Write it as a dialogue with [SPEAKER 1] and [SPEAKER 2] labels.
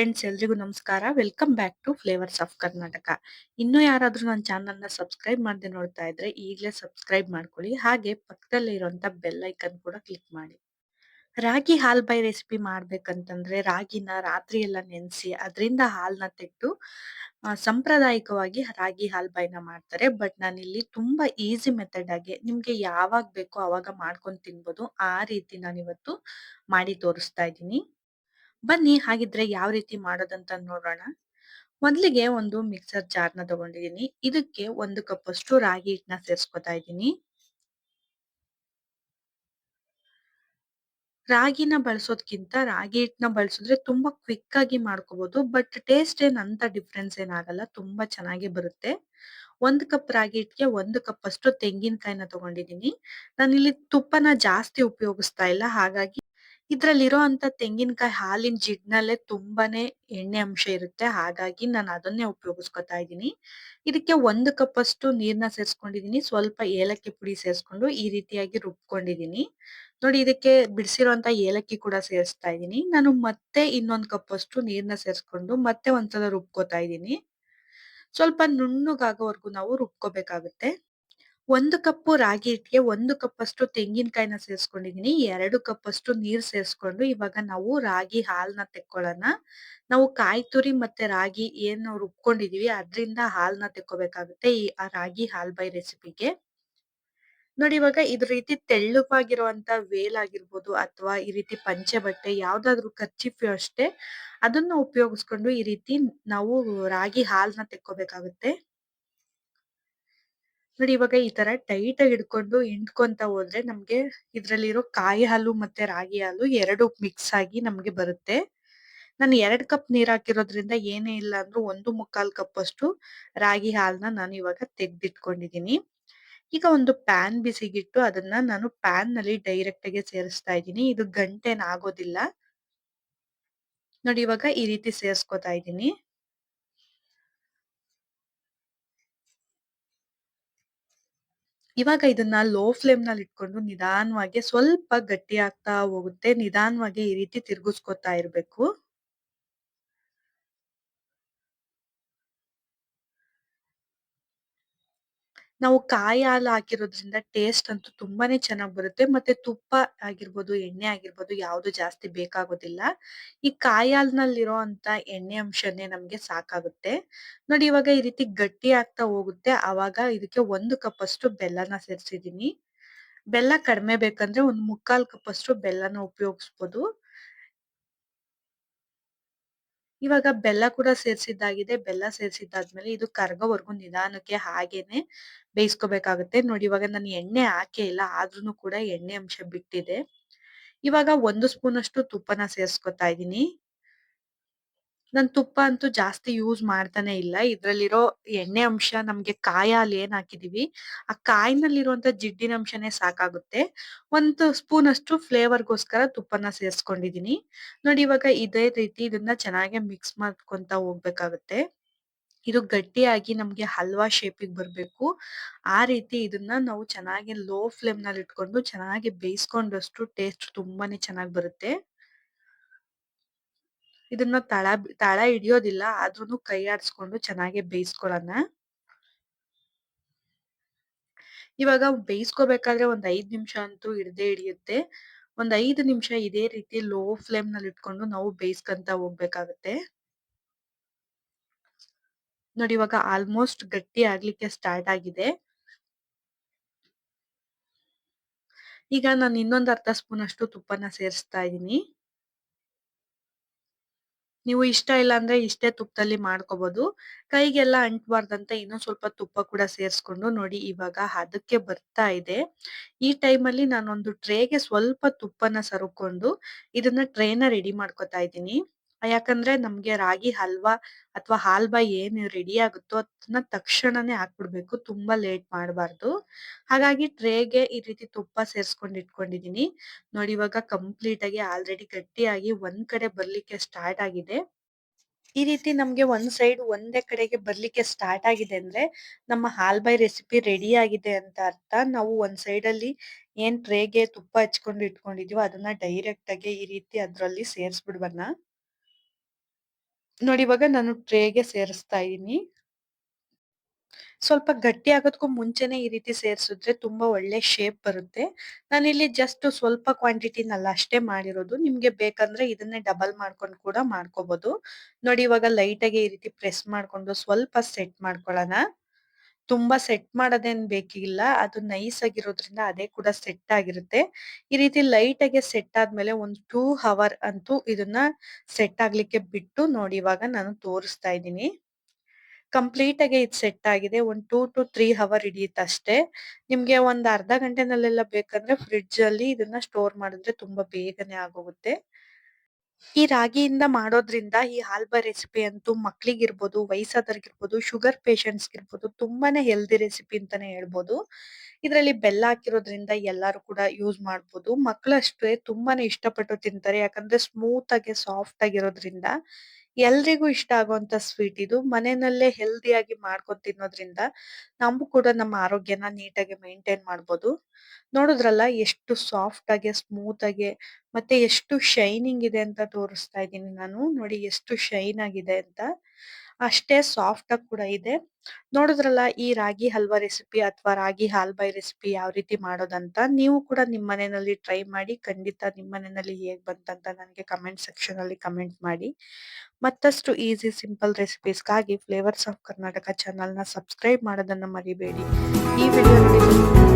[SPEAKER 1] Friends ಎಲ್ರಿಗೂ ನಮಸ್ಕಾರ. Welcome back to flavours of Karnataka ಇನ್ನೂ ಯಾರಾದ್ರೂ ನನ್ನ ಚಾನಲ್ನ ಸಬ್ಸ್ಕ್ರೈಬ್ ಮಾಡದೆ ನೋಡ್ತಾ ಇದ್ರೆ ಈಗಲೇ ಸಬ್ಸ್ಕ್ರೈಬ್ ಮಾಡ್ಕೊಳ್ಳಿ. ಹಾಗೆ ಪಕ್ಕದಲ್ಲೇ ಇರುವಂತ ಬೆಲ್ ಐಕನ್ ಕೂಡ ಕ್ಲಿಕ್ ಮಾಡಿ. ರಾಗಿ ಹಾಲ್ ಬೈ ರೆಸಿಪಿ ಮಾಡ್ಬೇಕಂತಂದ್ರೆ ರಾಗಿನ ರಾತ್ರಿ ಎಲ್ಲ ನೆನೆಸಿ ಅದರಿಂದ ಹಾಲ್ನ ತೆಗೆದು ಸಾಂಪ್ರದಾಯಿಕವಾಗಿ ರಾಗಿ ಹಾಲ್ ಬೈನ ಮಾಡ್ತಾರೆ. ಬಟ್ ನಾನಿಲ್ಲಿ ತುಂಬಾ ಈಸಿ ಮೆಥಡ್ ಆಗಿ ನಿಮ್ಗೆ ಯಾವಾಗ ಬೇಕೋ ಅವಾಗ ಮಾಡ್ಕೊಂಡು ತಿನ್ಬೋದು. ಆ ರೀತಿ ನಾನಿವತ್ತು ಮಾಡಿ ತೋರಿಸ್ತಾ ಇದ್ದೀನಿ. ಬನ್ನಿ ಹಾಗಿದ್ರೆ ಯಾವ ರೀತಿ ಮಾಡೋದಂತ ನೋಡೋಣ. ಮೊದಲಿಗೆ ಒಂದು ಮಿಕ್ಸರ್ ಜಾರ್ನ ತಗೊಂಡಿದ್ದೀನಿ. ಇದಕ್ಕೆ ಒಂದು ಕಪ್ ಅಷ್ಟು ರಾಗಿ ಹಿಟ್ಟನ್ನ ಸೇರಿಸ್ಕೊತಾ ಇದ್ದೀನಿ. ರಾಗಿನ ಬಳಸೋದ್ಕಿಂತ ರಾಗಿ ಹಿಟ್ಟನ್ನ ಬಳಸಿದ್ರೆ ತುಂಬಾ ಕ್ವಿಕ್ ಆಗಿ ಮಾಡ್ಕೋಬಹುದು ಬಟ್ ಟೇಸ್ಟ್ ಏನ್ ಅಂತ ಡಿಫ್ರೆನ್ಸ್ ಏನಾಗಲ್ಲ ತುಂಬಾ ಚೆನ್ನಾಗಿ ಬರುತ್ತೆ. ಒಂದು ಕಪ್ ರಾಗಿ ಹಿಟ್ಟಿಗೆ ಒಂದು ಕಪ್ ಅಷ್ಟು ತೆಂಗಿನಕಾಯಿನ ತಗೊಂಡಿದ್ದೀನಿ. ನಾನಿಲ್ಲಿ ತುಪ್ಪನ ಜಾಸ್ತಿ ಉಪಯೋಗಿಸ್ತಾ ಇಲ್ಲ. ಹಾಗಾಗಿ ಇದ್ರಲ್ಲಿರೋ ಅಂತ ತೆಂಗಿನಕಾಯಿ ಹಾಲಿನ ಜಿಡ್ನಲ್ಲೇ ತುಂಬಾನೇ ಎಣ್ಣೆ ಅಂಶ ಇರುತ್ತೆ. ಹಾಗಾಗಿ ನಾನು ಅದನ್ನೇ ಉಪಯೋಗಿಸ್ಕೊತಾ ಇದ್ದೀನಿ. ಇದಕ್ಕೆ ಒಂದು ಕಪ್ ಅಷ್ಟು ನೀರನ್ನ ಸೇರಿಸ್ಕೊಂಡಿದ್ದೀನಿ. ಸ್ವಲ್ಪ ಏಲಕ್ಕಿ ಪುಡಿ ಸೇರಿಸ್ಕೊಂಡು ಈ ರೀತಿಯಾಗಿ ರುಬ್ಕೊಂಡಿದೀನಿ ನೋಡಿ, ಇದಕ್ಕೆ ಬಿಡಿಸಿರುವಂತ ಏಲಕ್ಕಿ ಕೂಡ ಸೇರಿಸ್ತಾ ಇದ್ದೀನಿ. ನಾನು ಮತ್ತೆ ಇನ್ನೊಂದು ಕಪ್ ಅಷ್ಟು ನೀರನ್ನ ಸೇರಿಸ್ಕೊಂಡು ಮತ್ತೆ ಒಂದ್ಸಲ ರುಬ್ಕೋತಾ ಇದ್ದೀನಿ. ಸ್ವಲ್ಪ ನುಣ್ಣಗಾಗೋವರೆಗೂ ನಾವು ರುಬ್ಕೋಬೇಕಾಗುತ್ತೆ. ಒಂದು ಕಪ್ಪು ರಾಗಿ ಹಿಟ್ಟಿಗೆ ಒಂದು ಕಪ್ ಅಷ್ಟು ತೆಂಗಿನಕಾಯಿನ ಸೇರಿಸ್ಕೊಂಡಿದೀನಿ. ಎರಡು ಕಪ್ ಅಷ್ಟು ನೀರ್ ಸೇರಿಸ್ಕೊಂಡು ಇವಾಗ ನಾವು ರಾಗಿ ಹಾಲ್ನ ತೆಕ್ಕೊಳ್ಳೋಣ. ನಾವು ಕಾಯಿ ತುರಿ ಮತ್ತೆ ರಾಗಿ ಏನು ರುಬ್ಕೊಂಡಿದೀವಿ, ಅದ್ರಿಂದ ಹಾಲ್ನ ತೆಕ್ಕೋಬೇಕಾಗುತ್ತೆ ಈ ಆ ರಾಗಿ ಹಾಲ್ ಬೈ ರೆಸಿಪಿಗೆ. ನೋಡಿ ಇವಾಗ ಇದ್ರ ರೀತಿ ತೆಳ್ಳವಾಗಿರುವಂತ ವೇಲ್ ಆಗಿರ್ಬೋದು ಅಥವಾ ಈ ರೀತಿ ಪಂಚೆ ಬಟ್ಟೆ ಯಾವ್ದಾದ್ರು ಕರ್ಚಿಫು ಅಷ್ಟೇ, ಅದನ್ನ ಉಪಯೋಗಿಸ್ಕೊಂಡು ಈ ರೀತಿ ನಾವು ರಾಗಿ ಹಾಲ್ನ ತೆಕ್ಕೋಬೇಕಾಗುತ್ತೆ. ನೋಡಿ ಇವಾಗ ಈ ತರ ಟೈಟ್ ಆಗಿ ಹಿಡ್ಕೊಂಡು ಹಿಂಡ್ಕೊಂತ ಹೋದ್ರೆ ನಮ್ಗೆ ಇದ್ರಲ್ಲಿರೋ ಕಾಯಿ ಹಾಲು ಮತ್ತೆ ರಾಗಿ ಹಾಲು ಎರಡು ಮಿಕ್ಸ್ ಆಗಿ ನಮ್ಗೆ ಬರುತ್ತೆ. ನಾನು ಎರಡ್ ಕಪ್ ನೀರ್ ಹಾಕಿರೋದ್ರಿಂದ ಏನೇ ಇಲ್ಲ ಅಂದ್ರೂ ಒಂದು ಮುಕ್ಕಾಲ್ ಕಪ್ ಅಷ್ಟು ರಾಗಿ ಹಾಲ್ನ ನಾನು ಇವಾಗ ತೆಗ್ದಿಟ್ಕೊಂಡಿದೀನಿ. ಈಗ ಒಂದು ಪ್ಯಾನ್ ಬಿಸಿಗಿಟ್ಟು ಅದನ್ನ ನಾನು ಪ್ಯಾನ್ನಲ್ಲಿ ಡೈರೆಕ್ಟ್ ಆಗಿ ಸೇರಿಸ್ತಾ ಇದ್ದೀನಿ. ಇದು ಗಂಟೆನ ಆಗೋದಿಲ್ಲ. ನೋಡಿ ಇವಾಗ ಈ ರೀತಿ ಸೇರಿಸ್ಕೊತಾ ಇದ್ದೀನಿ. ಇವಾಗ ಇದನ್ನ ಲೋ ಫ್ಲೇಮ್ನಲ್ಲಿ ಇಟ್ಕೊಂಡು ನಿಧಾನವಾಗಿ ಸ್ವಲ್ಪ ಗಟ್ಟಿ ಆಗ್ತಾ ಹೋಗುತ್ತೆ. ನಿಧಾನವಾಗಿ ಈ ರೀತಿ ತಿರುಗಿಸ್ಕೊತಾ ಇರ್ಬೇಕು. ನಾವು ಕಾಯಿ ಹಾಲು ಹಾಕಿರೋದ್ರಿಂದ ಟೇಸ್ಟ್ ಅಂತೂ ತುಂಬಾನೇ ಚೆನ್ನಾಗಿ ಬರುತ್ತೆ. ಮತ್ತೆ ತುಪ್ಪ ಆಗಿರ್ಬೋದು, ಎಣ್ಣೆ ಆಗಿರ್ಬೋದು ಯಾವುದು ಜಾಸ್ತಿ ಬೇಕಾಗೋದಿಲ್ಲ. ಈ ಕಾಯಿ ಹಾಲ್ನಲ್ಲಿರೋ ಅಂತ ಎಣ್ಣೆ ಅಂಶನೇ ನಮ್ಗೆ ಸಾಕಾಗುತ್ತೆ. ನೋಡಿ ಇವಾಗ ಈ ರೀತಿ ಗಟ್ಟಿ ಆಗ್ತಾ ಹೋಗುತ್ತೆ. ಆವಾಗ ಇದಕ್ಕೆ ಒಂದು ಕಪ್ ಅಷ್ಟು ಬೆಲ್ಲನ ಸೇರಿಸಿದೀನಿ ಬೆಲ್ಲ ಕಡಿಮೆ ಬೇಕಂದ್ರೆ ಒಂದು ಮುಕ್ಕಾಲ್ ಕಪ್ ಅಷ್ಟು ಬೆಲ್ಲನ ಉಪಯೋಗಿಸ್ಬೋದು. ಇವಾಗ ಬೆಲ್ಲ ಕೂಡ ಸೇರ್ಸಿದ್ದಾಗಿದೆ. ಬೆಲ್ಲ ಸೇರ್ಸಿದ್ದಾದ್ಮೇಲೆ ಇದು ಕರ್ಗೋವರೆಗೂ ನಿಧಾನಕ್ಕೆ ಹಾಗೇನೆ ಬೇಯಿಸ್ಕೋಬೇಕಾಗುತ್ತೆ. ನೋಡಿ, ಇವಾಗ ನಾನು ಎಣ್ಣೆ ಹಾಕೇ ಇಲ್ಲ, ಆದ್ರೂನು ಕೂಡ ಎಣ್ಣೆ ಅಂಶ ಬಿಟ್ಟಿದೆ. ಇವಾಗ ಒಂದು ಸ್ಪೂನ್ ಅಷ್ಟು ತುಪ್ಪನ ಸೇರ್ಸ್ಕೊತಾ ಇದ್ದೀನಿ. ನಾನ್ ತುಪ್ಪ ಅಂತೂ ಜಾಸ್ತಿ ಯೂಸ್ ಮಾಡ್ತಾನೆ ಇಲ್ಲ. ಇದ್ರಲ್ಲಿರೋ ಎಣ್ಣೆ ಅಂಶ ನಮ್ಗೆ ಕಾಯ ಅಲ್ಲಿ ಏನ್ ಹಾಕಿದೀವಿ, ಆ ಕಾಯಿನಲ್ಲಿರುವಂತ ಜಿಡ್ಡಿನ ಅಂಶನೇ ಸಾಕಾಗುತ್ತೆ. ಒಂದು ಸ್ಪೂನ್ ಅಷ್ಟು ಫ್ಲೇವರ್ ಗೋಸ್ಕರ ತುಪ್ಪನ ಸೇರಿಸ್ಕೊಂಡಿದೀನಿ. ನೋಡಿ ಇವಾಗ ಇದೇ ರೀತಿ ಇದನ್ನ ಚೆನ್ನಾಗಿ ಮಿಕ್ಸ್ ಮಾಡ್ಕೊಂತ ಹೋಗ್ಬೇಕಾಗುತ್ತೆ. ಇದು ಗಟ್ಟಿಯಾಗಿ ನಮ್ಗೆ ಹಲ್ವಾ ಶೇಪಿಗೆ ಬರ್ಬೇಕು. ಆ ರೀತಿ ಇದನ್ನ ನಾವು ಚೆನ್ನಾಗಿ ಲೋ ಫ್ಲೇಮ್ನಲ್ಲಿ ಇಟ್ಕೊಂಡು ಚೆನ್ನಾಗಿ ಬೇಯಿಸ್ಕೊಂಡಷ್ಟು ಟೇಸ್ಟ್ ತುಂಬಾನೇ ಚೆನ್ನಾಗಿ ಬರುತ್ತೆ. ಇದನ್ನ ತಳ ತಳ ಹಿಡಿಯೋದಿಲ್ಲ, ಆದ್ರೂನು ಕೈ ಆಡಿಸ್ಕೊಂಡು ಚೆನ್ನಾಗಿ ಬೇಯಿಸ್ಕೊಳ್ಳೋಣ ಇವಾಗ ಬೇಯಿಸ್ಕೋಬೇಕಾದ್ರೆ ಒಂದ್ ಐದ್ ನಿಮಿಷ ಅಂತೂ ಹಿಡ್ದೇ ಹಿಡಿಯುತ್ತೆ. ಒಂದ್ ಐದು ನಿಮಿಷ ಇದೇ ರೀತಿ ಲೋ ಫ್ಲೇಮ್ನಲ್ಲಿ ಇಟ್ಕೊಂಡು ನಾವು ಬೇಯಿಸ್ಕೊಂತ ಹೋಗ್ಬೇಕಾಗತ್ತೆ. ನೋಡಿ ಇವಾಗ ಆಲ್ಮೋಸ್ಟ್ ಗಟ್ಟಿ ಆಗ್ಲಿಕ್ಕೆ ಸ್ಟಾರ್ಟ್ ಆಗಿದೆ. ಈಗ ನಾನು ಇನ್ನೊಂದ್ ಅರ್ಧ ಸ್ಪೂನ್ ಅಷ್ಟು ತುಪ್ಪನ ಸೇರಿಸ್ತಾ ಇದ್ದೀನಿ. ನೀವು ಇಷ್ಟ ಇಲ್ಲ ಅಂದ್ರೆ ಇಷ್ಟೇ ತುಪ್ಪದಲ್ಲಿ ಮಾಡ್ಕೋಬಹುದು ಕೈಗೆಲ್ಲ ಅಂಟಬಾರ್ದಂತ ಇನ್ನೊಂದ್ ಸ್ವಲ್ಪ ತುಪ್ಪ ಕೂಡ ಸೇರಿಸ್ಕೊಂಡು ನೋಡಿ ಇವಾಗ ಹದಕ್ಕೆ ಬರ್ತಾ ಇದೆ. ಈ ಟೈಮಲ್ಲಿ ನಾನೊಂದು ಟ್ರೇಗೆ ಸ್ವಲ್ಪ ತುಪ್ಪನ ಸರುಕೊಂಡು ಇದನ್ನ ಟ್ರೇನ ರೆಡಿ ಮಾಡ್ಕೊತಾ ಇದ್ದೀನಿ. ಯಾಕಂದ್ರೆ ನಮ್ಗೆ ರಾಗಿ ಹಲ್ವಾ ಅಥವಾ ಹಾಲ್ಬಾ ಏನ್ ರೆಡಿ ಆಗುತ್ತೋ ಅದನ್ನ ತಕ್ಷಣನೇ ಹಾಕ್ಬಿಡ್ಬೇಕು, ತುಂಬಾ ಲೇಟ್ ಮಾಡಬಾರ್ದು. ಹಾಗಾಗಿ ಟ್ರೇಗೆ ಈ ರೀತಿ ತುಪ್ಪ ಸೇರ್ಸ್ಕೊಂಡು ಇಟ್ಕೊಂಡಿದೀನಿ. ನೋಡಿ ಇವಾಗ ಕಂಪ್ಲೀಟ್ ಆಗಿ ಆಲ್ರೆಡಿ ಗಟ್ಟಿಯಾಗಿ ಒಂದ್ ಕಡೆ ಬರ್ಲಿಕ್ಕೆ ಸ್ಟಾರ್ಟ್ ಆಗಿದೆ. ಈ ರೀತಿ ನಮ್ಗೆ ಒಂದ್ ಸೈಡ್ ಒಂದೇ ಕಡೆಗೆ ಬರ್ಲಿಕ್ಕೆ ಸ್ಟಾರ್ಟ್ ಆಗಿದೆ ಅಂದ್ರೆ ನಮ್ಮ ಹಾಲ್ಬಾಯ್ ರೆಸಿಪಿ ರೆಡಿ ಆಗಿದೆ ಅಂತ ಅರ್ಥ. ನಾವು ಒಂದ್ ಸೈಡ್ ಅಲ್ಲಿ ಏನ್ ಟ್ರೇಗೆ ತುಪ್ಪ ಹಚ್ಕೊಂಡು ಇಟ್ಕೊಂಡಿದೀವೋ ಅದನ್ನ ಡೈರೆಕ್ಟ್ ಆಗಿ ಈ ರೀತಿ ಅದ್ರಲ್ಲಿ ಸೇರ್ಸ್ಬಿಡ್ಬನ್ನ ನೋಡಿ ಇವಾಗ ನಾನು ಟ್ರೇಗೆ ಸೇರಿಸ್ತಾ ಇದೀನಿ. ಸ್ವಲ್ಪ ಗಟ್ಟಿ ಆಗೋದಕ್ಕೂ ಮುಂಚೆನೆ ಈ ರೀತಿ ಸೇರಿಸಿದ್ರೆ ತುಂಬಾ ಒಳ್ಳೆ ಶೇಪ್ ಬರುತ್ತೆ. ನಾನಿಲ್ಲಿ ಜಸ್ಟ್ ಸ್ವಲ್ಪ ಕ್ವಾಂಟಿಟಿನಲ್ಲ ಅಷ್ಟೇ ಮಾಡಿರೋದು. ನಿಮ್ಗೆ ಬೇಕಂದ್ರೆ ಇದನ್ನೇ ಡಬಲ್ ಮಾಡ್ಕೊಂಡು ಕೂಡ ಮಾಡ್ಕೋಬಹುದು. ನೋಡಿ ಇವಾಗ ಲೈಟ್ ಆಗಿ ಈ ರೀತಿ ಪ್ರೆಸ್ ಮಾಡ್ಕೊಂಡು ಸ್ವಲ್ಪ ಸೆಟ್ ಮಾಡ್ಕೊಳ್ಳೋಣ. ತುಂಬಾ ಸೆಟ್ ಮಾಡೋದೇನ್ ಬೇಕಿಲ್ಲ. ಅದು ನೈಸ್ ಆಗಿರೋದ್ರಿಂದ ಅದೇ ಕೂಡ ಸೆಟ್ ಆಗಿರುತ್ತೆ. ಈ ರೀತಿ ಲೈಟ್ ಆಗಿ ಸೆಟ್ ಆದ್ಮೇಲೆ ಒಂದು 2 ಹವರ್ ಅಂತೂ ಇದನ್ನ ಸೆಟ್ ಆಗ್ಲಿಕ್ಕೆ ಬಿಟ್ಟು ನೋಡಿ ಇವಾಗ ನಾನು ತೋರಿಸ್ತಾ ಇದ್ದೀನಿ. ಕಂಪ್ಲೀಟ್ ಆಗಿ ಇದು ಸೆಟ್ ಆಗಿದೆ. ಒಂದು 2-3 ಹವರ್ ಹಿಡಿಯುತ್ತಷ್ಟೇ. ನಿಮ್ಗೆ ಒಂದ್ ಅರ್ಧ ಗಂಟೆನಲ್ಲೆಲ್ಲ ಬೇಕಂದ್ರೆ ಫ್ರಿಡ್ಜ್ ಅಲ್ಲಿ ಇದನ್ನ ಸ್ಟೋರ್ ಮಾಡಿದ್ರೆ ತುಂಬಾ ಬೇಗನೆ ಆಗೋಗುತ್ತೆ. ಈ ರಾಗಿಯಿಂದ ಮಾಡೋದ್ರಿಂದ ಈ ಹಾಲ್ಬಾ ರೆಸಿಪಿ ಅಂತೂ ಮಕ್ಳಿಗಿರ್ಬೋದು, ವಯಸ್ಸಾದವ್ರಿಗಿರ್ಬೋದು, ಶುಗರ್ ಪೇಷಂಟ್ಸ್‌ಗಿರ್ಬೋದು ತುಂಬಾನೇ ಹೆಲ್ದಿ ರೆಸಿಪಿ ಅಂತಾನೆ ಹೇಳ್ಬೋದು. ಇದರಲ್ಲಿ ಬೆಲ್ಲ ಹಾಕಿರೋದ್ರಿಂದ ಎಲ್ಲರೂ ಕೂಡ ಯೂಸ್ ಮಾಡ್ಬೋದು. ಅಷ್ಟೇ ತುಂಬಾನೇ ಇಷ್ಟಪಟ್ಟು ತಿಂತಾರೆ. ಯಾಕಂದ್ರೆ ಸ್ಮೂತ್ ಆಗಿ, ಸಾಫ್ಟ್ ಆಗಿರೋದ್ರಿಂದ ಎಲ್ರಿಗೂ ಇಷ್ಟ ಆಗುವಂತ ಸ್ವೀಟ್ ಇದು. ಮನೆನಲ್ಲೇ ಹೆಲ್ದಿಯಾಗಿ ಮಾಡ್ಕೊಂಡು ತಿನ್ನೋದ್ರಿಂದ ನಾವು ಕೂಡ ನಮ್ಮ ಆರೋಗ್ಯನ ನೀಟಾಗಿ ಮೇಂಟೈನ್ ಮಾಡ್ಬೋದು. ನೋಡಿದ್ರಲ್ಲ ಎಷ್ಟು ಸಾಫ್ಟ್ ಆಗಿ, ಸ್ಮೂತ್ ಆಗಿ ಮತ್ತೆ ಎಷ್ಟು ಶೈನಿಂಗ್ ಇದೆ ಅಂತ ತೋರಿಸ್ತಾ ಇದ್ದೀನಿ ನಾನು. ನೋಡಿ ಎಷ್ಟು ಶೈನ್ ಆಗಿದೆ ಅಂತ. ಅಷ್ಟೇ ಸಾಫ್ಟ್ ಆಗಿ ಕೂಡ ಇದೆ. ನೋಡಿದ್ರಲ್ಲ, ಈ ರಾಗಿ ಹಲ್ವಾ ರೆಸಿಪಿ ಅಥವಾ ರಾಗಿ ಹಾಲ್ಬಾಯಿ ರೆಸಿಪಿ ಯಾವ ರೀತಿ ಮಾಡೋದಂತ. ನೀವು ಕೂಡ ನಿಮ್ಮ ಮನೆಯಲ್ಲಿ ಟ್ರೈ ಮಾಡಿ. ಖಂಡಿತ ನಿಮ್ಮ ಮನೆಯಲ್ಲಿ ಹೇಗ್ ಬಂತಂತ ನನಗೆ ಕಮೆಂಟ್ ಸೆಕ್ಷನ್ ಅಲ್ಲಿ ಕಮೆಂಟ್ ಮಾಡಿ. ಮತ್ತಷ್ಟು ಈಸಿ ಸಿಂಪಲ್ ರೆಸಿಪೀಸ್‌ಗಾಗಿ ಫ್ಲೇವರ್ಸ್ ಆಫ್ ಕರ್ನಾಟಕ ಚಾನಲ್‌ನ ಸಬ್ಸ್ಕ್ರೈಬ್ ಮಾಡೋದನ್ನ ಮರಿಬೇಡಿ. ಈ ವಿಡಿಯೋ